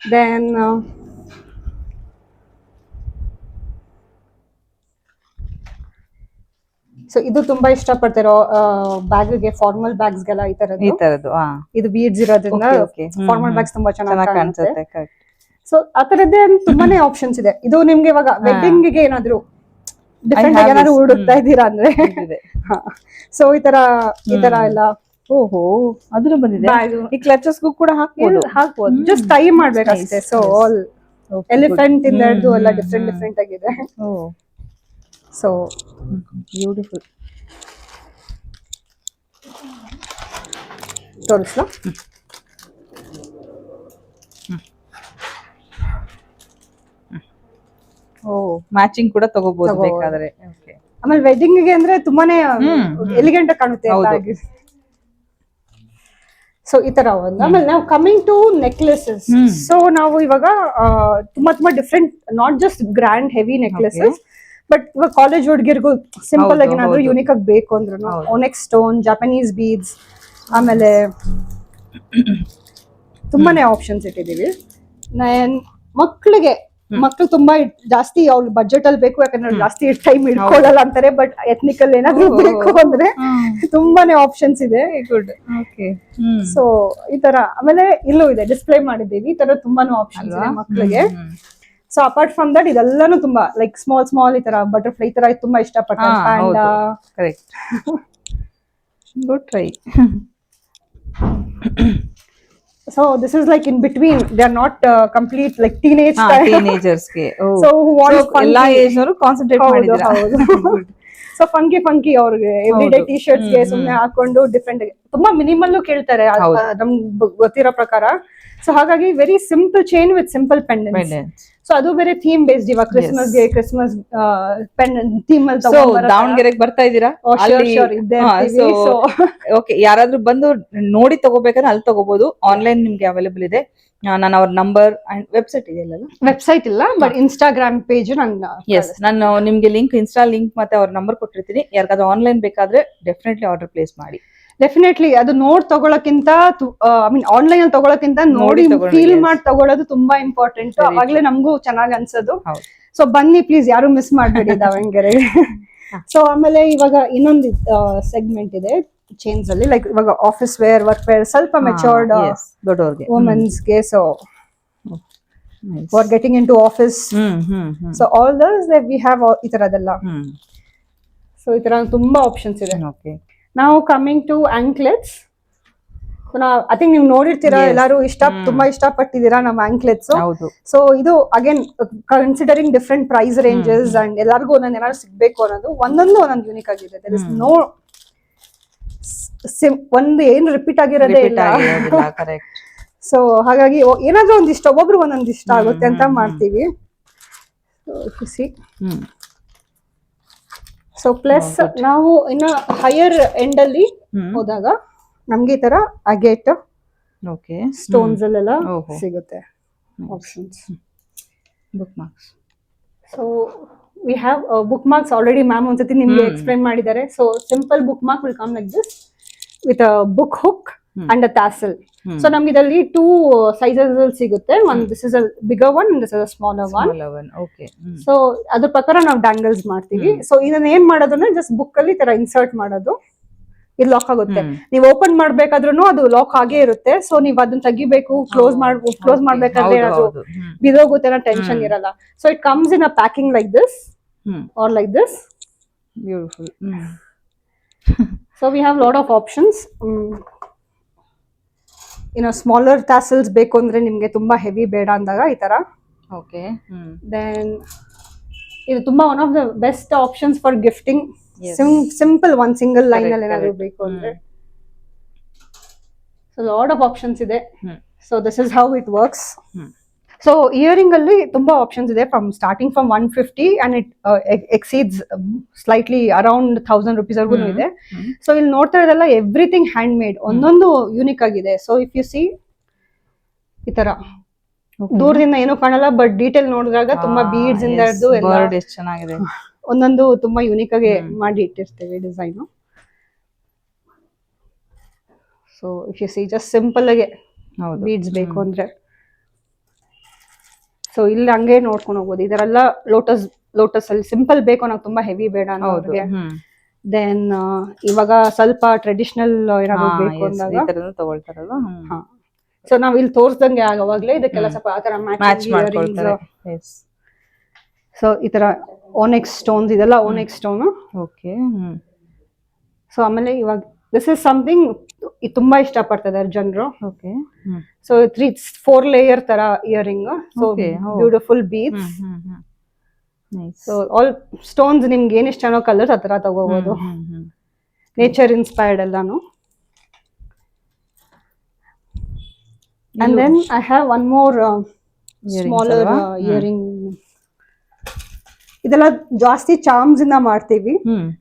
ದೆನ್ ಸೊ ಇದು ತುಂಬಾ ಇಷ್ಟಪಡ್ತಿರೋ ಬ್ಯಾಗ್ಗೆ ಫಾರ್ಮಲ್ ಬ್ಯಾಗ್ಸ್ಗೆಲ್ಲ ಈ ಈ ತರದ್ದು ತರದ್ದು ಇದು ಬೀಡ್ಸ್ ಇರೋದ್ರಿಂದ ಫಾರ್ಮಲ್ ಬ್ಯಾಗ್ಸ್ ತುಂಬಾ ಚೆನ್ನಾಗಿ ಕಾಣಿಸುತ್ತೆ ಸೊ ಆ ತರದ್ದೇ ತುಂಬಾನೇ ಆಪ್ಷನ್ಸ್ ಇದೆ. ಇದು ನಿಮ್ಗೆ ಇವಾಗ ವೆಡ್ಡಿಂಗ್ಗೆ ಏನಾದ್ರು ಡಿಫ್ರೆಂಟ್ ಏನಾದ್ರು. ಹುಡುಕ್ತಾ ಇದ್ದೀರಾ ಅಂದ್ರೆ? ಸೊ ಈ ತರ ಈ ತರ ಎಲ್ಲ ಓಹೋ ಅದ್ರ ಬಂದಿದೆ. ಈ ಕ್ಲಚಸ್ಗೂ ಕೂಡ ಹಾಕ್ಬೋದು. ಹಾಕ್ಬೋದು. ಜಸ್ಟ್ ಟೈ ಮಾಡ್ಬೇಕಷ್ಟೇ Nice, ಸೊ ಆಲ್ ಎಲಿಫೆಂಟ್. ಇಂದ ಹಿಡಿದು ಎಲ್ಲ ಡಿಫ್ರೆಂಟ್ ಡಿಫ್ರೆಂಟ್ ಆಗಿದೆ. ಸೊ ಬ್ಯೂಟಿಫುಲ್ ತೋರಿಸ್ಲಾ? ಓ ಮ್ಯಾಚಿಂಗ್ ಕೂಡ ತಗೋಬಹುದು. ಬೇಕಾದ್ರೆ. ಆಮೇಲೆ ವೆಡ್ಡಿಂಗ್ಗೆ ಅಂದ್ರೆ ತುಂಬಾನೇ ಎಲಿಗೆಂಟ್ ಕಾಣುತ್ತೆ ಸೊ ಈ ತರ ಒಂದು. ಆಮೇಲೆ ನಾವು ಕಮಿಂಗ್ ಟು ನೆಕ್ಲೆಸಸ್. ಸೊ ನಾವು ಇವಾಗ ತುಂಬಾ ತುಂಬಾ different not just grand heavy necklaces but ಇವಾಗ ಕಾಲೇಜ್ ಹುಡುಗಿರ್ಗೂ ಸಿಂಪಲ್ ಆಗಿ ಏನಾದ್ರು. ಯೂನಿಕ್ ಆಗಿ ಬೇಕು ಅಂದ್ರೆ ಒನೆಕ್ ಸ್ಟೋನ್ ಜಪಾನೀಸ್ ಬೀಡ್ಸ್ ಆಮೇಲೆ ತುಂಬಾನೇ ಆಪ್ಷನ್ಸ್ ಇಟ್ಟಿದೀವಿ ಮಕ್ಕಳಿಗೆ ಮಕ್ಳು ತುಂಬಾ ಜಾಸ್ತಿ ಅವ್ರ ಬಜೆಟ್ ಅಲ್ಲಿ ಬೇಕು ಯಾಕಂದ್ರೆ ಜಾಸ್ತಿ ಟೈಮ್ ಇಟ್ಕೊಳ್ಳಲ್ಲ ಅಂತಾರೆ ಬಟ್ ಎಥ್ನಿಕಲ್ ಏನಾದ್ರು. ಬೇಕು ಅಂದ್ರೆ ತುಂಬಾನೇ ಆಪ್ಷನ್ಸ್ ಇದೆ ಗುಡ್ ಓಕೆ. ಸೊ ಈ ತರ ಆಮೇಲೆ ಇಲ್ಲೂ ಇದೆ ಡಿಸ್ಪ್ಲೇ ಮಾಡಿದ್ದೀವಿ ಈ ತರ ತುಂಬಾನು ಆಪ್ಷನ್ಸ್ ಇದೆ ಮಕ್ಕಳಿಗೆ ಸೊ ಅಪಾರ್ಟ್ ಫ್ರಮ್ ದಟ್ ಇದೆಲ್ಲಾನು ತುಂಬಾ ಲೈಕ್ ಸ್ಮಾಲ್ ಸ್ಮಾಲ್ ಈ ತರ ಬಟರ್ಫ್ಲೈ ಈ ತರ ತುಂಬಾ ಇಷ್ಟಪಟ್ಟು correct good try so this is like in between they are not complete like teenage So who wants ಎಲ್ಲಾ funky- ಏಜ್ ನವರು ಕಾನ್ಸಂಟ್ರೇಟ್ ಹೌದು ಮಾಡಿದ್ದೀರಾ? ಹೌದು. ಸೊ ಫಂಕಿ ಫಂಕಿ ಅವ್ರಿಗೆ. ಎವ್ರಿ ಡೇ ಹೌದು. ಟಿ ಶರ್ಟ್ಸ್ಗೆ ಹ್ಮ್, ಸುಮ್ನೆ ಹಾಕೊಂಡು ಡಿಫ್ರೆಂಟ್ ತುಂಬಾ ಮಿನಿಮಲ್ ಕೇಳ್ತಾರೆ ಹೌದು. ನಮ್ಗೆ ಗೊತ್ತಿರೋ ಪ್ರಕಾರ. ಸೊ ಹಾಗಾಗಿ very simple chain with simple pendant Pendants. So ಅದು ಬೇರೆ ಥೀಮ್ ಬೇಸ್ಡ್ ಇವಾಗ ಕ್ರಿಸ್ಮಸ್ಗೆ ಕ್ರಿಸ್ಮಸ್ ಪೆಂಡೆಂಟ್ ಥೀಮ್ ಅಲ್ಲಿ. ದಾವಣಗೆರೆಗೆ ಬರ್ತಾ ಇದ್ದೀರಾ? Oh, ಓಕೆ ಯಾರಾದ್ರೂ ಬಂದು ನೋಡಿ ತಗೋಬೇಕಾದ್ರೆ ಅಲ್ಲಿ ತಗೋಬಹುದು ಆನ್ಲೈನ್ ನಿಮ್ಗೆ ಅವೈಲೇಬಲ್ ಇದೆ. ನಾನು ಅವ್ರ ನಂಬರ್ ಅಂಡ್ ವೆಬ್ಸೈಟ್ ಇದೆ ವೆಬ್ಸೈಟ್ ಇಲ್ಲ ಬಟ್ ಇನ್ಸ್ಟಾಗ್ರಾಮ್ ಪೇಜ್ ನಾನು ಎಸ್ ನಾನು ನಿಮ್ಗೆ ಲಿಂಕ್ ಇನ್ಸ್ಟಾ ಲಿಂಕ್ ಮತ್ತೆ ಅವ್ರ ನಂಬರ್ ಕೊಟ್ಟಿರ್ತೀನಿ. ಯಾರಿಗಾದ್ರೂ ಆನ್ಲೈನ್ ಬೇಕಾದ್ರೆ ಡೆಫಿನೆಟ್ಲಿ ಆರ್ಡರ್ ಪ್ಲೇಸ್ ಮಾಡಿ. ಡೆಫಿನೆಟ್ಲಿ ಅದು ನೋಡ್ ತಗೊಳಕ್ಕಿಂತ ಐ ಮೀನ್ ಆನ್ಲೈನ್ ಅಲ್ಲಿ ತಗೊಳಕ್ಕಿಂತ ನೋಡಿ ಫೀಲ್ ಮಾಡಿ ತಗೊಳ್ಳೋದು ತುಂಬಾ ಇಂಪಾರ್ಟೆಂಟ್ ಅವಾಗ್ಲೇ ನಮಗೂ ಚೆನ್ನಾಗ್ ಅನ್ಸೋದು. ಸೊ ಬನ್ನಿ ಪ್ಲೀಸ್ ಯಾರು ಮಿಸ್ ಮಾಡ್ಬೇಡಿ ದಾವಣಗೆರೆ. ಸೊ ಆಮೇಲೆ ಇವಾಗ ಇನ್ನೊಂದು ಸೆಗ್ಮೆಂಟ್ ಇದೆ. ಚೇಂಜ್ ಅಲ್ಲಿ ಲೈಕ್ ಇವಾಗ ಆಫೀಸ್ ವೇರ್ ವರ್ಕ್ ವೇರ್ ಸ್ವಲ್ಪ ಮೆಚೋರ್ಡ್ ದೊಡ್ಡವ್ರಿಗೆ. ವುಮೆನ್ಸ್ಗೆ so. For getting in to office so all this we have ಈ ತರದೆಲ್ಲ. ಸೊ ಈ ತರ ತುಂಬಾ ಆಪ್ಷನ್ಸ್ ಇದೆ. ಓಕೆ ನಾವು coming to anklets I think ನೀವು ನೋಡಿರ್ತೀರಾ ಎಲ್ಲಾರು ಇಷ್ಟ. ತುಂಬಾ ಇಷ್ಟಪಟ್ಟಿದ್ದೀರಾ ನಮ್ಮ ಆಂಕ್ಲೆಟ್ಸ್ ಸೊ ಇದು again considering different price ranges and ಎಲ್ಲರಿಗೂ ಒಂದೊಂದು ಏನಾದ್ರು ಸಿಗ್ಬೇಕು ಅನ್ನೋದು ಒಂದೊಂದು ಒಂದೊಂದು ಯೂನಿಕ್ ಆಗಿದೆ ದರ್ ಇಸ್ ಹ್ಮ್. ನೋ ಒಂದು ಏನು ರಿಪೀಟ್ ಆಗಿರೋದೇ ಇಲ್ಲ. ಸೊ ಹಾಗಾಗಿ ಏನಾದ್ರು ಒಂದಿಷ್ಟ ಒಬ್ಬೊಬ್ರು ಒಂದೊಂದು ಇಷ್ಟ ಆಗುತ್ತೆ ಅಂತ ಮಾಡ್ತೀವಿ. ಖುಷಿ ಸೊ ಪ್ಲಸ್. ನಾವು ಇನ್ನ ಹೈಯರ್ ಎಂಡ್ ಅಲ್ಲಿ ಹೋದಾಗ ನಮ್ಗೆ ಈ ತರ ಅಗೇಟ್ ಓಕೆ ಸ್ಟೋನ್ಸ್ ಅಲ್ಲೆಲ್ಲ. ಸಿಗುತ್ತೆ options bookmarks so we have bookmarks already ma'am ಒಂದ್ಸತಿ ನಿಮ್ಗೆ. ಎಕ್ಸ್ಪ್ಲೈನ್ ಮಾಡಿದ್ದಾರೆ so simple bookmark will come like this with book hook. And a tassel so ನಮ್ಗೆ ಇದರಲ್ಲಿ ಟೂ ಸೈಜಸ್ ಅಲ್ಲಿ ಸಿಗುತ್ತೆ. One this is a bigger one this is a smaller one okay so ಅದ್ರ ಪ್ರಕಾರ ನಾವು ಡ್ಯಾಂಗಲ್ಸ್ ಮಾಡ್ತೀವಿ. ಸೊ ಇದನ್ನ ಏನ್ ಮಾಡೋದನ್ನ ಜಸ್ಟ್ ಬುಕ್ ಅಲ್ಲಿ ತರ ಇನ್ಸರ್ಟ್ ಮಾಡೋದು. ಇದು ಲಾಕ್ ಆಗುತ್ತೆ. ನೀವು ಓಪನ್ ಮಾಡ್ಬೇಕಾದ್ರೂ ಅದು ಲಾಕ್ ಆಗೇ ಇರುತ್ತೆ. ಸೊ ನೀವು ಅದನ್ನ ತೆಗಿಬೇಕು ಕ್ಲೋಸ್ ಮಾಡ್ ಕ್ಲೋಸ್ ಮಾಡ್ಬೇಕಾದ್ರೆ ಏನಾದ್ರು ಬಿದೋಗುತ್ತೆ ಅನ್ನೋ ಟೆನ್ಷನ್ ಇರಲ್ಲ. So it comes in a packing like this or like this beautiful so we have lot of options ಇನ್ನು ಸ್ಮಾಲರ್ ಟ್ಯಾಸಲ್ಸ್ ಬೇಕು ಅಂದ್ರೆ ನಿಮಗೆ ತುಂಬಾ ಹೆವಿ ಬೇಡ ಅಂದಾಗ ಈ ತರ. ಓಕೆ ದೆನ್ ಇದು ತುಂಬಾ one of the best options for gifting. Simple one single line Correct, ಅಲ್ಲಿ ಏನಾದ್ರು ಬೇಕು ಅಂದ್ರೆ. ಸೊ ಲಾಟ್ ಆಫ್ ಆಪ್ಷನ್ಸ್ ಇದೆ. So this is how it works hmm. So earring ಅಲ್ಲಿ ತುಂಬಾ ಆಪ್ಷನ್ಸ್ ಇದೆ from starting from one fifty and it exceeds slightly around thousand rupees ವರ್ಗೂ. ಇದೆ. So ಇಲ್ಲಿ ನೋಡ್ತಾ ಇರೋದೆಲ್ಲ ಎವ್ರಿಥಿಂಗ್ ಹ್ಯಾಂಡ್ ಮೇಡ್ ಒಂದೊಂದು ಯೂನಿಕ್ ಆಗಿದೆ. ಸೊ ಇಫ್ ಯು ಸಿ ಈ ತರ. ದೂರದಿಂದ ಏನು ಕಾಣಲ್ಲ ಬಟ್ ಡೀಟೇಲ್ ನೋಡಿದಾಗ ತುಂಬಾ ಬೀಡ್ಸ್ ಇಂದ ಹಿಡಿದು ಚೆನ್ನಾಗಿದೆ. ಒಂದೊಂದು ತುಂಬಾ ಯೂನಿಕ್ ಆಗಿ. ಮಾಡಿ ಇಟ್ಟಿರ್ತೇವೆ design so if you see just simple ಆಗಿ ಬೀಡ್ಸ್ ಬೇಕು ಅಂದ್ರೆ. ಸೊ ಇಲ್ಲಿ ಹಂಗೆ ನೋಡ್ಕೊಂಡು ಹೋಗ್ಬೋದು. ಇದರೆಲ್ಲ ಲೋಟಸ್ ಲೋಟಸ್ ಅಲ್ಲಿ ಸಿಂಪಲ್ ಬೇಕು ನಾವು ತುಂಬಾ ಹೆವಿ ಬೇಡ ಅನ್ನೋದಕ್ಕೆ ಅನ್ನೋರಿಗೆ ದೆನ್ ಇವಾಗ ಸ್ವಲ್ಪ ಟ್ರೆಡಿಷನಲ್ ಏನಾದ್ರು ಬೇಕು ಅಂದಾಗ. ತಗೊಳ್ತಾರಲ್ಲ. ಸೊ ನಾವ್ ಇಲ್ಲಿ ತೋರ್ಸ್ದಂಗೆ ಆಗೋವಾಗ್ಲೇ ಇದಕ್ಕೆಲ್ಲ ಸ್ವಲ್ಪ ಆತರ ಮ್ಯಾಚ್ ಮಾಡ್ಕೊಳ್ತಾರೆ. ಸೊ ಈ ತರ ಓನೆಕ್ಸ್ ಸ್ಟೋನ್ಸ್ ಇದೆಲ್ಲ ಓನೆಕ್ಸ್ ಸ್ಟೋನ್ ಓಕೆ ಸೊ ಆಮೇಲೆ ಇವಾಗ ದಿಸ್ ಇಸ್ ಸಮಥಿಂಗ್ ತುಂಬಾ ಇಷ್ಟ ಪಡ್ತಿದ್ದಾರೆ ಜನರು okay so three four layer ತರ earring so Okay. Beautiful beach so all stones ನಿಮ್ಗೆ ಏನ್ ಇಷ್ಟ ಅನ್ನೋ ಕಲರ್ಸ್ ಆ ತರ ತಗೋಬಹುದು ನೇಚರ್ ಇನ್ಸ್ಪೈರ್ಡ್ ಎಲ್ಲಾನು. And then I have one more smaller. Earring ಇದೆಲ್ಲ ಜಾಸ್ತಿ ಚಾಮ್ಸ್ ಇಂದ ಮಾಡ್ತೀವಿ.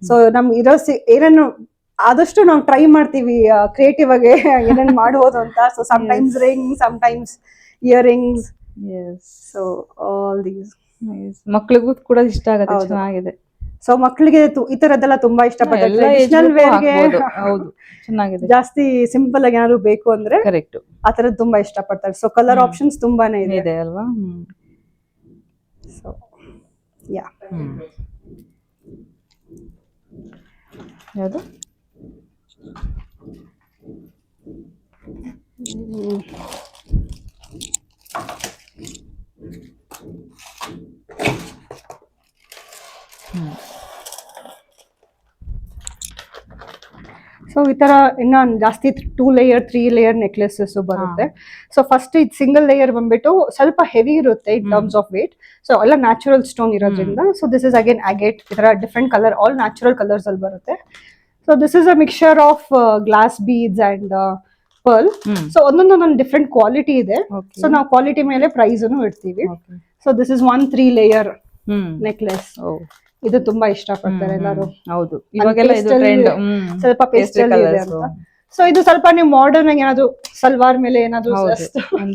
ಸೊ ನಮ್ಗೆ ಇರೋ ಏನನ್ನು ಆದಷ್ಟು ನಾವು ಟ್ರೈ ಮಾಡ್ತೀವಿ ಕ್ರಿಯೇಟಿವ್ ಆಗಿ ಏನೇನ್ ಮಾಡ್ಬೋದು ಅಂತ. So times ring times earrings so all these ಮಕ್ಳಿಗೂ ಕೂಡ ಇಷ್ಟ ಆಗುತ್ತೆ ಚೆನ್ನಾಗಿದೆ. ಸೊ ಮಕ್ಕಳಿಗೆ ಈ ತರದ್ದೆಲ್ಲ ತುಂಬಾ ಇಷ್ಟಪಡ್ತಾರೆ. ಪಡ್ತಾರೆ age ಟ್ರೆಡಿಷನಲ್ ವೇರ್ಗೆ ಹೌದು ಚೆನ್ನಾಗಿದೆ. ಜಾಸ್ತಿ ಸಿಂಪಲ್ ಆಗಿ ಏನಾದ್ರು ಬೇಕು ಅಂದ್ರೆ ಕರೆಕ್ಟ್ ಆ ತರದ್ ತುಂಬಾ ಇಷ್ಟಪಡ್ತಾರೆ. ಸೊ ಕಲರ್ ಆಪ್ಷನ್ಸ್ ತುಂಬಾನೇ ಇದೆ. ಇದೆ ಅಲ್ವಾ? ಸೊ ಯಾ ಯಾವುದು? ಸೊ ಈ ತರ ಇನ್ನ ಜಾಸ್ತಿ two layer three layer necklaces ಬರುತ್ತೆ. ಸೊ ಫಸ್ಟ್ ಇದು ಸಿಂಗಲ್ ಲೇಯರ್ ಬಂದ್ಬಿಟ್ಟು ಸ್ವಲ್ಪ ಹೆವಿ ಇರುತ್ತೆ in. Terms of weight so ಎಲ್ಲ ನ್ಯಾಚುರಲ್ ಸ್ಟೋನ್ ಇರೋದ್ರಿಂದ. So this is again agate ಈ ತರ different colour all natural colours ಅಲ್ಲಿ ಬರುತ್ತೆ. So this is a mixture of glass beads and pearl so ಒಂದೊಂದು ಒಂದೊಂದು ಡಿಫ್ರೆಂಟ್ ಕ್ವಾಲಿಟಿ ಇದೆ. ಸೊ ನಾವು ಕ್ವಾಲಿಟಿ ಮೇಲೆ ಪ್ರೈಸ್ ಇಡ್ತೀವಿ. So this is one three layer necklace ಇದು ತುಂಬಾ ಇಷ್ಟಪಡ್ತಾರೆ ಪಡ್ತಾರೆ ಎಲ್ಲರೂ. ಹೌದು. ಇವಾಗೆಲ್ಲ ಇದು ಟ್ರೆಂಡ್ ಸ್ವಲ್ಪ ಪೇಸ್ಟಲ್ ಇದೆ ಅಂತ. ಸೊ ಇದು ಸ್ವಲ್ಪ ನೀವು ಮಾಡರ್ನ್ ಆಗಿ ಏನಾದ್ರು ಸಲ್ವಾರ್ ಮೇಲೆ ಏನಾದ್ರು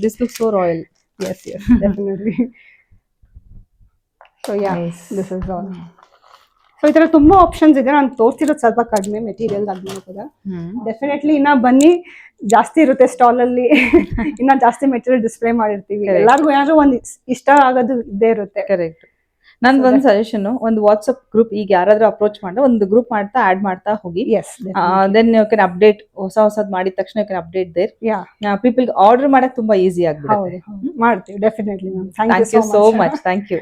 this look so royal yes yes definitely so yeah this is all so ಈ ತರ ತುಂಬಾ ಆಪ್ಷನ್ಸ್ ಇದೆ. ನಾನು ತೋರಿಸಿರೋದು ಸ್ವಲ್ಪ ಕಡಿಮೆ ಮೆಟೀರಿಯಲ್ ಅದ್ಮೇಲೆ ಡೆಫಿನೆಟ್ಲಿ ಇನ್ನ ಬನ್ನಿ. ಜಾಸ್ತಿ ಇರುತ್ತೆ ಸ್ಟಾಲ್ ಅಲ್ಲಿ. ಇನ್ನ ಜಾಸ್ತಿ ಮೆಟೀರಿಯಲ್ ಡಿಸ್ಪ್ಲೇ ಮಾಡಿರ್ತೀವಿ. ಎಲ್ಲಾರ್ಗೂ ಏನಾದ್ರು ಒಂದ್ ಇಷ್ಟ ಆಗೋದು ಇದ್ದೇ ಇರುತ್ತೆ. ಕರೆಕ್ಟ್ ನಂದು ಒಂದು ಸಜೆಷನ್ ಒಂದು ವಾಟ್ಸ್ಆಪ್ ಗ್ರೂಪ್ ಈಗ ಯಾರಾದ್ರೂ ಅಪ್ರೋಚ್ ಮಾಡಿದ್ರೆ ಒಂದು ಗ್ರೂಪ್ ಮಾಡ್ತಾ ಆಡ್ ಮಾಡ್ತಾ ಹೋಗಿ. ದೆನ್ ಯು ಕ್ಯಾನ್ ಅಪ್ಡೇಟ್ ಹೊಸ ಹೊಸದ್ ಮಾಡಿದ ತಕ್ಷಣ you can update there yeah people order ಮಾಡಕ್ ತುಂಬಾ ಈಸಿ ಆಗ್ಬಿಡುತ್ತೆ. ಮಾಡ್ತೀವಿ definitely thank you so much thank you